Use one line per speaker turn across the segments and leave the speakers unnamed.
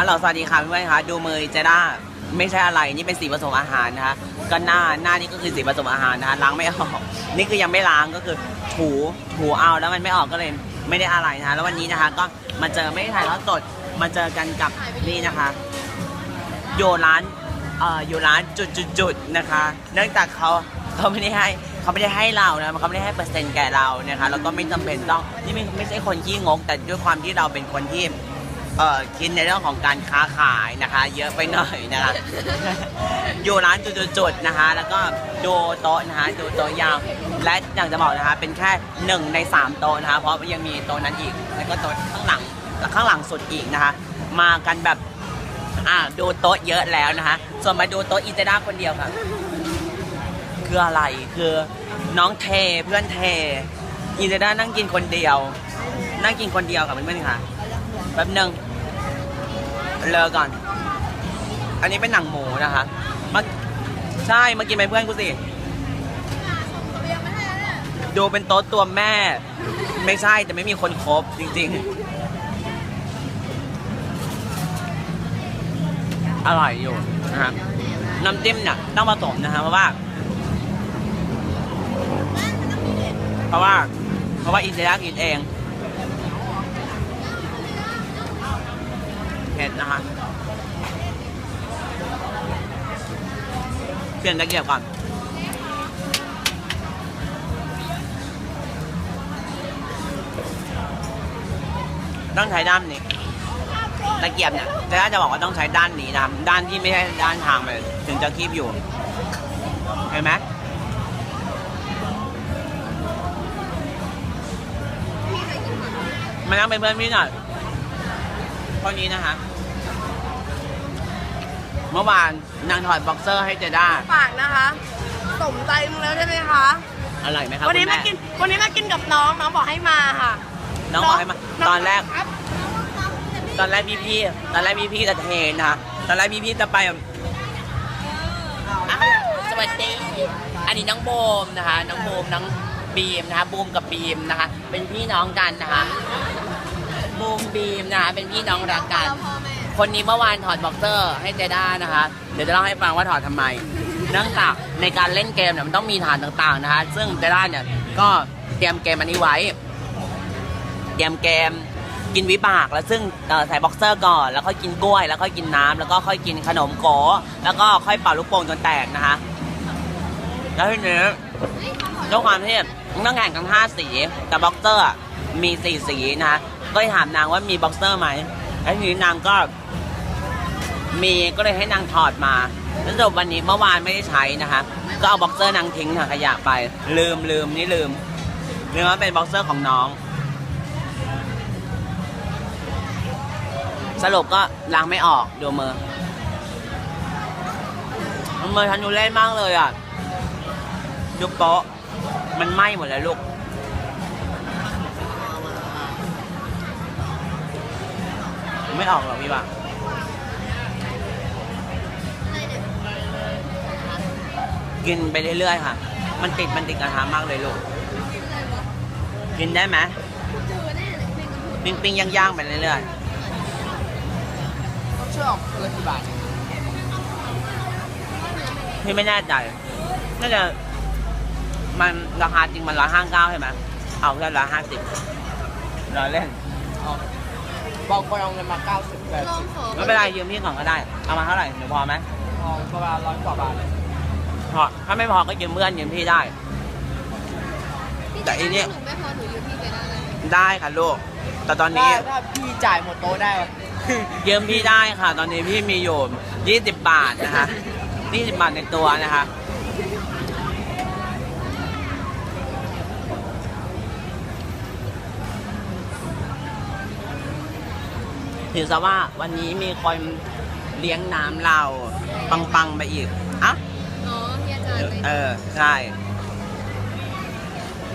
ฮัลโหลสวัสดีค่ะเพื่อนคะดูมือเจด้าไม่ใช่อะไรนี่เป็นสีผสมอาหารนะคะก็หน้าหน้านี่ก็คือสีผสมอาหารนะคะล้างไม่ออกนี่คือยังไม่ล้างก็คือถูถูเอาแล้วมันไม่ออกก็เลยไม่ได้อะไรนะคะแล้ววันนี้นะคะ ก็มาเจอไม่ได้ถ่ายทอดสดมาเจอกันกับนี่นะคะ โยร้านเอ่ออยู่ร้านจุดจุดจุดนะคะ เนื่องจากเขาเขาไม่ได้ให้เขาไม่ได้ให้เรานะเขาไม่ได้ให้เปอร์เซ็นต์แก่เรานะคะแล้วก็ไม่จำเป็นต้องนี่ไม่ไม่ใช่คนขี้งกแต่ด้วยความที่เราเป็นคนที่ เอ่อคิดในเรื่องของการค้าขายนะคะ เยอะไปหน่อยนะคะ อยู่ร้านจุดๆๆนะคะ แล้วก็ดูโต๊ะนะคะดูโต๊ะยาว และอย่างจะบอกนะคะ เป็นแค่หนึ่งในสามโต๊ะนะคะ เพราะยังมีโต๊ะนั้นอีก แล้วก็โต๊ะข้างหลังข้างหลังสุดอีกนะคะ มากันแบบอ่าดูโต๊ะเยอะแล้วนะคะ ส่วนมาดูโต๊ะอีเจด้าคนเดียวค่ะ คืออะไรคือน้องเทเพื่อนเทอีเจด้านั่งกินคนเดียว นั่งกินคนเดียวค่ะเพื่อนๆค่ะแป๊บหนึง เลอก่อน อันนี้เป็นหนังหมูนะคะมาใช่มากินไปเพื่อนกูสิ ดูเป็นโต๊ะตัวแม่ ไม่ใช่แต่ไม่มีคนครบจริง ๆ อร่อยอยู่นะครับน้ำจิ้มเนี่ยต้องผสมนะฮะเพราะว่า เพราะว่า เพราะว่าอินเดียกินเอง ผ็ดนะคะ เปลี่ยนตะเกียบก่อนต้องใช้ด้านนี้ตะเกียบเนี่ยแต่ถ้าจะบอกว่าต้องใช้ด้านนี้นะด้านที่ไม่ใช่ด้านทางไปถึงจะคีบอยู่ เห็นไหมมานั่งเป็นเพื่อนพี่หน่อยข้อนี้นะคะ เมื่อวานนางถอดบ็อกเซอร์ให้เจด้า
ฝากนะคะ สมใจมึงแล้วใช่ไหมคะ
อร่อยไหมครับ
วันนี้
คุณ
มา
แกิ
นวันนี้มากินกับน้องน้องบอกให้มาค่ะ
น้องบอกให้มา
น้อง
ตอนแรก
ครับ
ตอนแรกพี่พี่ ตอนแรกพี่พี่จะเทนะคะตอนแรกพี่พี่จะไปแบบอ้าวสวัสดี อันนี้น้องโบมนะคะ น้องโบมน้องบีมนะคะบูมกับบีมนะคะ เป็นพี่น้องกันนะคะบูมบีมนะคะเป็นพี่น้องรักกัน คนนี้เมื่อวานถอดบ็อกเซอร์ให้เจด้านะคะ เดี๋ยวจะเล่าให้ฟังว่าถอดทำไม เนื่องจากในการเล่นเกมเนี่ยมันต้องมีฐานต่างๆนะคะ ซึ่งเจด้าเนี่ยก็เตรียมเกมอันนี้ไว้ เตรียมเกมกินวิบากแล้วซึ่งใส่บ็อกเซอร์ก่อน แล้วค่อยกินกล้วย แล้วค่อยกินน้ำแล้วก็ค่อยกินขนมโกแล้วก็ค่อยเป่าลูกโป่งจนแตกนะคะ แล้วทีนี้ด้วยความที่ต้องแข่งกันห้าสี แต่บ็อกเซอร์มีสี่สีนะคะก็เลยถามนางว่ามีบ็อกเซอร์ไหม แล้วทีนี้นางก็ มีก็เลยให้นางถอดมาแล้วสรุปวันนี้เมื่อวานไม่ได้ใช้นะคะ ก็เอาบ็อกเซอร์นางทิ้งถังขยะไป ลืมลืมนี่ลืมลืมว่าเป็นบ็อกเซอร์ของน้อง สรุปก็ล้างไม่ออกดูมือมือทันดูเล่นมากเลยอะดูโป๊ะมันไหม้หมดแล้วลูก ไม่ออกหรอกพี่ว่ากินไปเรื่อยๆค่ะ มันติดมันติดกระทะมากเลยลูก กินได้ไหมปิ้งปิ้งๆย่างๆไปเรื่อยๆ
ช่วยออกเลยกี่บาท
พี่ไม่แน่ใจน่าจะมันราคาจริงมันร้อยห้าเก้าใช่ไหมเอาแค่ร้อยห้าสิบรอเล่น
บอกไปเอาเงินมาเก้าสิบแปดสิบ
ไม่เป็นไรยืมพี่ก่อนก็ได้ เอามาเท่าไหร่หนูพอไหม
พอประมาณร้อยกว่าบาทเลย
พอถ้าไม่พอก็ยืมเพื่อนยืมพี่ได้แต่อีเนี่ย
หนูไม่พอหนูยืมพี่ไปได้เลย
ได้ค่ะลูก แต่ตอนนี้
ถ้าพี่จ่ายหมดโต๊ะได้
ยืมพี่ได้ค่ะ ตอนนี้พี่มีอยู่ยี่สิบบาทนะคะยี่สิบบาทในตัวนะคะ ถือซะว่าวันนี้มีคนเลี้ยงน้ำเรา ปังๆไปอีกอะ
อ๋อพี่อาจารย์ไป
เออ ใช่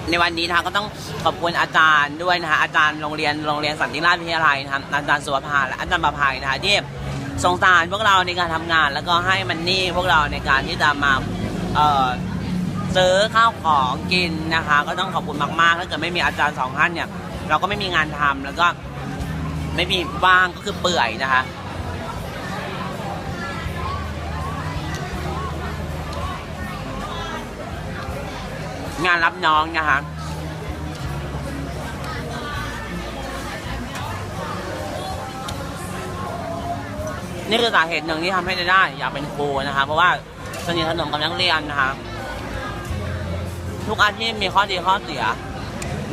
ในวันนี้นะคะก็ต้องขอบคุณอาจารย์ด้วยนะคะอาจารย์โรงเรียนโรงเรียนสันติราชวิทยาลัยนะครับอาจารย์สุวภาและอาจารย์ประภัยนะคะที่สงสารพวกเราในการทำงาน แล้วก็ให้มันนี่พวกเราในการที่จะมาเอ่อซื้อข้าวของกินนะคะ ก็ต้องขอบคุณมากๆถ้าเกิดไม่มีอาจารย์สองท่านเนี่ย เราก็ไม่มีงานทำแล้วก็ ไม่มีว่างก็คือเปื่อยนะคะ งานรับน้องนะคะนี่คือสาเหตุหนึ่งที่ทำให้ได้อยากเป็นครูนะคะเพราะว่าสนิทสนมกับนักเรียนนะคะทุกอาชีพมีข้อดีข้อเสีย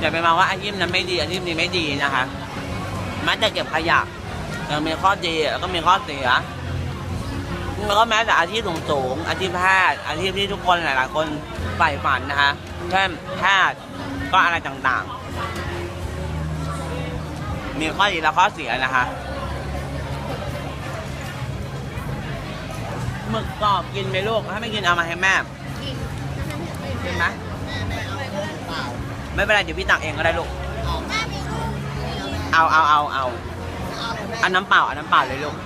อย่าไปมาว่าอาชีพนั้นไม่ดีอาชีพนี้ไม่ดีนะคะ แม้แต่เก็บขยะยังมีข้อดีแล้วก็มีข้อเสียแล้วก็แม้แต่อาชีพสูงๆอาชีพแพทย์อาชีพที่ทุกคนหลายๆคนใฝ่ฝันนะคะเช่นแพทย์ก็อะไรต่างๆ มีข้อดีและข้อเสียนะคะหมึกกรอบกินไหมลูกถ้าไม่กินเอามาให้แม่
กิน
กินไหมไม่เป็นไรเดี๋ยวพี่ตักเองก็ได้ลูก
แม่มีลูก
เอาเอาเอาเอา
เอาเลยแม่
อันน้ำเปล่าอันน้ำเปล่าเลยลูก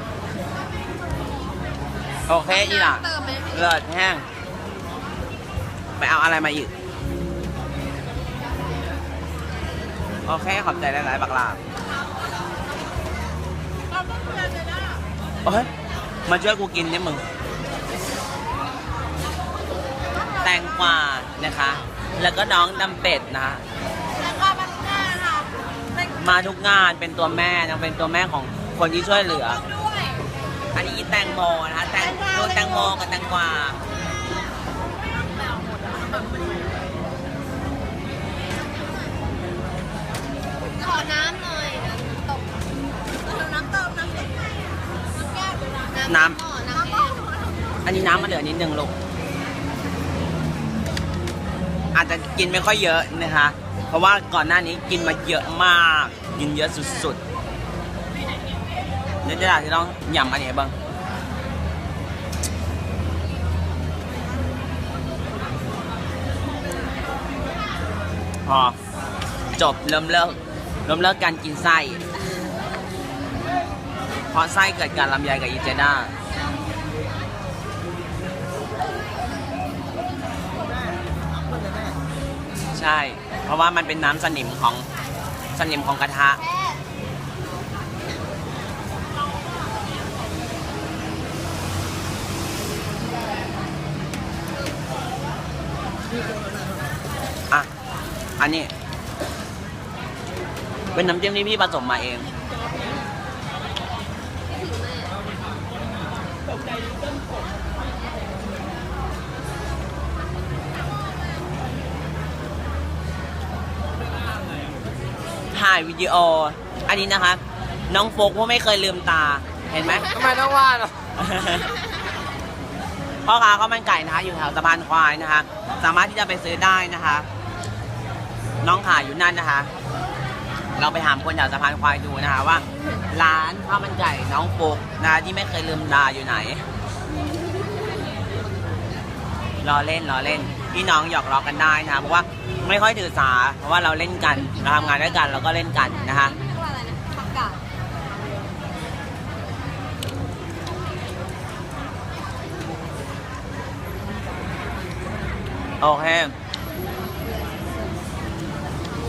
โอเคอีหล่ะ
เติมไหม
เลิศแห้ง ไปเอาอะไรมาอีก โอเค ขอบใจหลายๆบักลาโอ้ยมาช่วยกูกินเนี่ยมึง แตงกวานะคะ แล้วก็น้องดำเป็ดนะ
มาทุกงานเป็น
ตัวแม่นะเป็นตัวแม่ของคนที่ช่วยเหลือ
ด้วย
อันนี้แตงโมนะคะแตงโดนแตงโมกับแตงกวา
ขอน้ำหน่อยตกเอาน้ำเติมน้ำเล็กน้ำแก้วน้ำหม้อน้ำแก้ว
อันนี้น้ำมันเหลือนิดนึงลูกอาจจะกินไม่ค่อยเยอะนะคะเพ ราะว่าก่อนหน้านี้กินมาเยอะมาก กินเยอะสุดๆเดี๋ยวจะได้ที่ต้องหยำอันนี้บ้างพอจบเริ่มเลิกเริ่มเลิกการกินไส้เพราะไส้เกิดการลำไยกับอีเจด้าใช่ เพราะว่ามันเป็นน้ำสนิมของสนิมของกระทะ อะ อันนี้ เป็นน้ำจิ้มที่พี่ผสมมาเองายวิดีโอ อันนี้นะคะ น้องโฟกว่าไม่เคยลืมตา เห็นไหม
ทำไมต้องว่าเนาะ
พ่อค้าข้าวมันไก่นะคะ อยู่แถวสะพานควายนะคะ สามารถที่จะไปซื้อได้นะคะ น้องขายอยู่นั่นนะคะ เราไปถามคนแถวสะพานควายดูนะคะว่า ร้านข้าวมันไก่น้องโฟกนะคะที่ไม่เคยลืมตาอยู่ไหน รอเล่นรอเล่น พี่น้องหยอกล้อกันได้นะคะเพราะว่าไม่ค่อยถือสา เพราะว่าเราเล่นกันเราทำงานด้วยกันเราก็เล่นกันนะคะ
เรียกว่าอะไรนะผักกาด
โอเค